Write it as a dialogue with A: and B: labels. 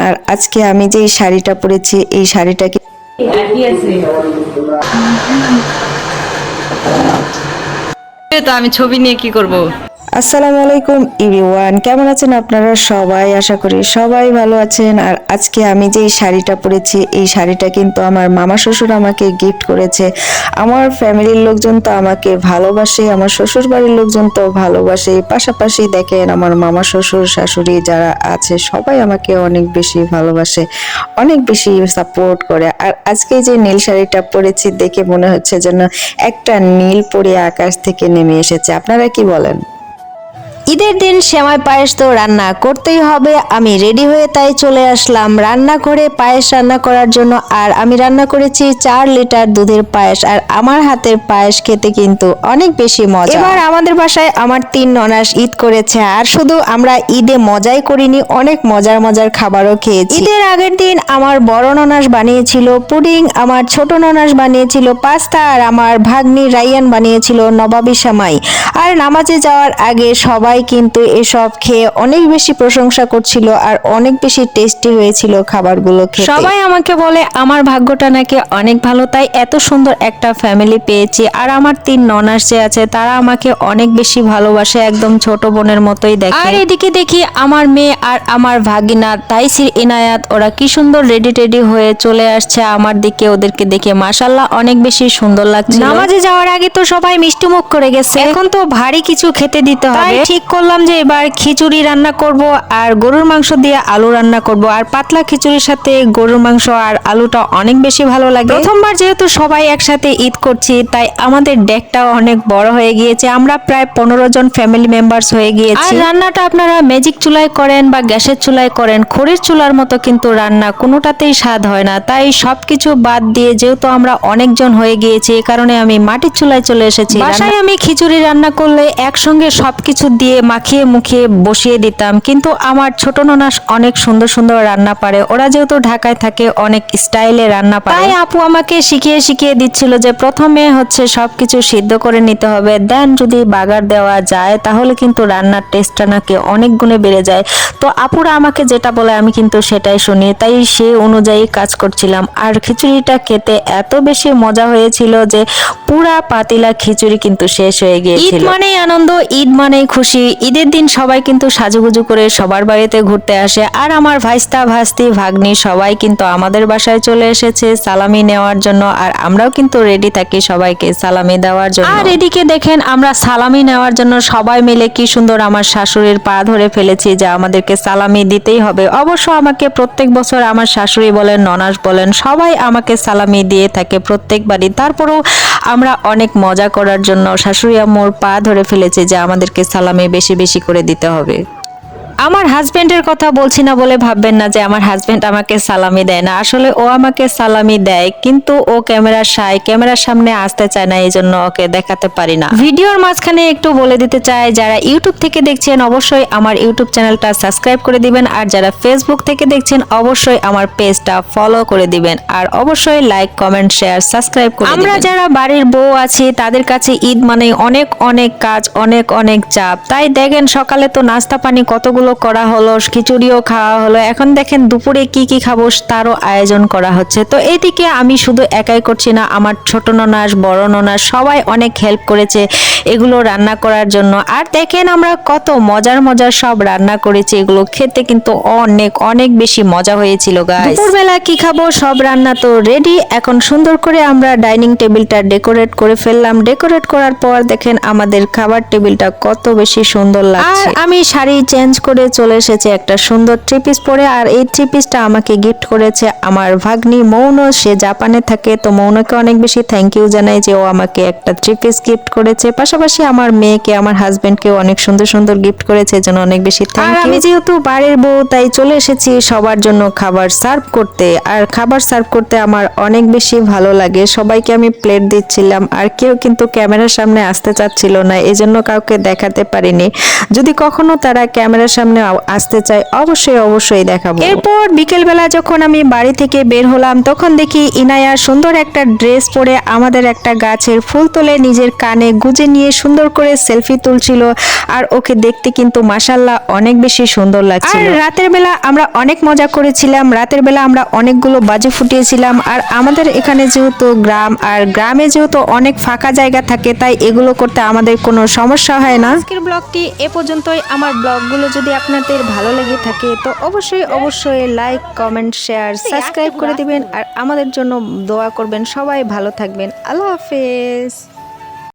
A: আর আজকে আমি যে এই শাড়িটা পরেছি এই শাড়িটাকে
B: তো আমি ছবি নিয়ে কি করব?
A: আসসালামু আলাইকুম ইভিওয়ান কেমন আছেন আপনারা সবাই? আশা করি সবাই ভালো আছেন। আর আজকে আমি যে শাড়িটা পরেছি, এই শাড়িটা কিন্তু আমার মামা শ্বশুর আমাকে গিফট করেছে। আমার ফ্যামিলির লোকজন তো আমাকে ভালোবাসে, আমার শ্বশুর বাড়ির লোকজন তো ভালোবাসে। পাশাপাশি দেখেন আমার মামা শ্বশুর, শাশুড়ি যারা আছে, সবাই আমাকে অনেক বেশি ভালোবাসে, অনেক বেশি সাপোর্ট করে। আর আজকে যে নীল শাড়িটা পরেছি, দেখে মনে হচ্ছে যেন একটা নীল পরে আকাশ থেকে নেমে এসেছে। আপনারা কি বলেন?
C: ঈদের দিন সেমাই পায়েস তো রান্না করতেই হবে। আমি রেডি হয়ে তাই চলে আসলাম। রান্না করে পায়েস রান্না করার জন্য আর আমি রান্না করেছি চার লিটার দুধের পায়েস আর আমার হাতের পায়েস খেতে কিন্তু অনেক বেশি মজা। এবার আমাদের বাসায় আমার তিন ননাস ঈদ করেছে আর শুধু আমরা ঈদে মজাই করিনি, অনেক মজার মজার খাবারও খেয়েছি। ঈদের আগের দিন আমার বড় ননাস বানিয়েছিল পুডিং, আমার ছোট ননাস বানিয়েছিল পাস্তা আর আমার ভাগ্নি রাইয়ান বানিয়েছিল নবাবী সামাই। আর নামাজে যাওয়ার আগে সবাই কিন্তু এসব খেয়ে অনেক বেশি প্রশংসা করছিল আর অনেক বেশি টেস্টি হয়েছিল খাবারগুলো খেতে। সবাই আমাকে বলে আমার ভাগ্যটা নাকি অনেক ভালো তাই এত সুন্দর একটা ফ্যামিলি পেয়েছি। আর আমার তিন ননাস যে আছে তারা আমাকে অনেক বেশি ভালোবাসে একদম ছোট বোনের মতোই দেখে। আর এদিকে দেখি আমার মেয়ে আর আমার ভাগিনা তাইসির ইনায়াত ওরা কি সুন্দর রেডি টেডি হয়ে চলে আসছে আমার দিকে ওদেরকে দেখে। মাশাল্লাহ অনেক বেশি সুন্দর লাগছে নামাজে যাওয়ার আগে তো সবাই মিষ্টি মুখ করে গেছে। এখন তো ভারী কিছু খেতে দিতে হবে। ঠিক করলাম যে এবার খিচুড়ি রান্না করব আর গরুর মাংস দিয়ে আলু রান্না করব। আর পাতলা খিচুড়ির সাথে গরুর মাংস আর আলুটা অনেক বেশি ভালো লাগে। প্রথমবার যেহেতু সবাই একসাথে ঈদ করছি তাই আমাদের ডেকটাও অনেক বড় হয়ে গিয়েছে। আমরা প্রায় পনেরো জন ফ্যামিলি মেম্বার্স হয়ে গিয়েছি। আর রান্নাটা আপনারা ম্যাজিক চুলায় করেন বা গ্যাসের চুলায় করেন খড়ির চুলার মতো কিন্তু রান্না কোনোটাতেই স্বাদ হয় না। তাই সবকিছু বাদ দিয়ে যেহেতু আমরা অনেকজন হয়ে গিয়েছি এই কারণে আমি মাটির চুলায় চলে এসেছি। বাসায় আমি খিচুড়ি রান্না করলে একসঙ্গে সবকিছু দিয়ে মাখিয়ে মুখিয়ে বসিয়ে দিতাম। কিন্তু আমার ছোট ননাস অনেক সুন্দর সুন্দর রান্না পারে। ওরা যেহেতু ঢাকায় থাকে, অনেক স্টাইলে রান্না পারে। তাই আপু আমাকে শিখিয়ে শিখিয়ে দিচ্ছিল যে প্রথমে হচ্ছে সবকিছু সিদ্ধ করে নিতে হবে। দেন যদি বাগার দেওয়া যায়, তাহলে কিন্তু রান্নার টেস্টটা নাকি অনেক গুণে বেড়ে যায়। তো আপুরা আমাকে যেটা বলে, আমি কিন্তু সেটাই শুনি। তাই সে অনুযায়ী কাজ করছিলাম। আর খিচুড়িটা খেতে এত বেশি মজা হয়েছিল যে পুরা পাতিলা খিচুড়ি কিন্তু শেষ হয়ে গিয়েছিল। মানেই আনন্দ, ঈদ মানেই খুশি। ঈদের দিন সবাই কিন্তু সাজুগুজু করে সবার বাড়িতে ঘুরতে আসে। আর আমার ভাইস্তা ভাস্তি ভাগ্নি সবাই কিন্তু আমাদের বাসায় চলে এসেছে সালামি নেওয়ার জন্য। আর আমরাও কিন্তু রেডি থাকি সবাইকে সালামি দেওয়ার জন্য। আর এদিকে দেখেন, আমরা সালামি নেওয়ার জন্য সবাই মিলে কি সুন্দর আমার শাশুড়ির পা ধরে ফেলেছি যে আমাদেরকে সালামি দিতেই হবে। অবশ্য আমাকে প্রত্যেক বছর আমার শাশুড়ি বলেন, ননাস বলেন, সবাই আমাকে সালামি দিয়ে থাকে প্রত্যেকবারই। তারপরেও আমরা অনেক মজা করার জন্য শাশুড়ি আম্মুর পা ধরে ফেলেছে যে আমাদেরকে সালামে বেশি বেশি করে দিতে হবে। আমার হাজবেন্ডের কথা বলছি না বলে ভাববেন না যে আমার হাজবেন্ড আমাকে সালামি দেয় না। আসলে ও আমাকে সালামি দেয় কিন্তু ও ক্যামেরার সাই ক্যামেরার সামনে আসতে চায় না এই জন্য ওকে দেখাতে পারি না। ভিডিওর মাঝখানে একটু বলে দিতে চাই যারা ইউটিউব থেকে দেখছেন অবশ্যই আমার ইউটিউব চ্যানেলটা সাবস্ক্রাইব করে দিবেন আর যারা ফেসবুক থেকে দেখছেন অবশ্যই আমার পেজটা ফলো করে দিবেন আর অবশ্যই লাইক কমেন্ট শেয়ার সাবস্ক্রাইব করে আমরা যারা বাড়ির বউ আছি তাদের কাছে ঈদ মানে অনেক অনেক কাজ অনেক অনেক চাপ। তাই দেখেন সকালে তো নাস্তা পানি কতগুলো করা হলো খিচুড়িও খাওয়া হলো। এখন দেখেন দুপুরে কি কি খাব তারও আয়োজন করা হচ্ছে। তো এইদিকে আমি শুধু একাই করছি না আমার ছোট ননাস বড় ননাস সবাই অনেক হেল্প করেছে এগুলো রান্না করার জন্য। আর দেখেন আমরা কত মজার মজার সব রান্না করেছি এগুলো। খেতে কিন্তু অনেক অনেক বেশি মজা হয়েছিল গাইস দুপুরবেলা কি খাব সব রান্না তো রেডি এখন সুন্দর করে আমরা ডাইনিং টেবিলটা ডেকোরেট করে ফেললাম। ডেকোরেট করার পর দেখেন আমাদের খাবার টেবিলটা কত বেশি সুন্দর লাগছে। আর আমি শাড়ি চেঞ্জ করে চলে এসেছি একটা সুন্দর থ্রি পিস পরে আর এই থ্রি পিসটা আমাকে গিফট করেছে আমার ভাগ্নি মৌন সে জাপানে থাকে তো মৌনকে অনেক বেশি থ্যাংক ইউ জানাই যে ও আমাকে একটা থ্রি পিস গিফট করেছে। পাশাপাশি আমার মেয়েকে আমার হাজবেন্ডকেও অনেক সুন্দর সুন্দর গিফট করেছে এজন্য অনেক বেশি থ্যাংক ইউ আমি যেহেতু বাড়ির বউ তাই চলে এসেছি সবার জন্য খাবার সার্ভ করতে। আর খাবার সার্ভ করতে আমার অনেক বেশি ভালো লাগে। সবাইকে আমি প্লেট দিচ্ছিলাম আর কেউ কিন্তু ক্যামেরার সামনে আসতে চাচ্ছিল না এজন্য কাউকে দেখাতে পারিনি। যদি কখনো তারা ক্যামেরার সামনে আসতে চায় অবশ্যই অবশ্যই দেখাবো। এরপর বিকেলবেলা যখন আমি বাড়ি থেকে বের হলাম তখন দেখি ইনায়া সুন্দর একটা ড্রেস পরে আমাদের একটা গাছের ফুল তুলে নিজের কানে গুজে নিয়ে সুন্দর করে সেলফি তুলছিল আর ওকে দেখতে কিন্তু মাসাল্লাহ অনেক বেশি সুন্দর লাগছিল। আর রাতের বেলা আমরা অনেক মজা করেছিলাম রাতের বেলা আমরা অনেকগুলো বাজে ফুটিয়েছিলাম আর আমাদের এখানে যেহেতু গ্রাম আর গ্রামে যেহেতু অনেক ফাঁকা জায়গা থাকে তাই এগুলো করতে আমাদের কোনো সমস্যা হয় না। আজকের ব্লগটি এ পর্যন্তই আমার ব্লগগুলো যদি আপনাদের ভালো লেগে থাকে তো অবশ্যই অবশ্যই লাইক কমেন্ট শেয়ার সাবস্ক্রাইব করে দিবেন আর আমাদের জন্য দোয়া করবেন। সবাই ভালো থাকবেন। আল্লাহ হাফেজ।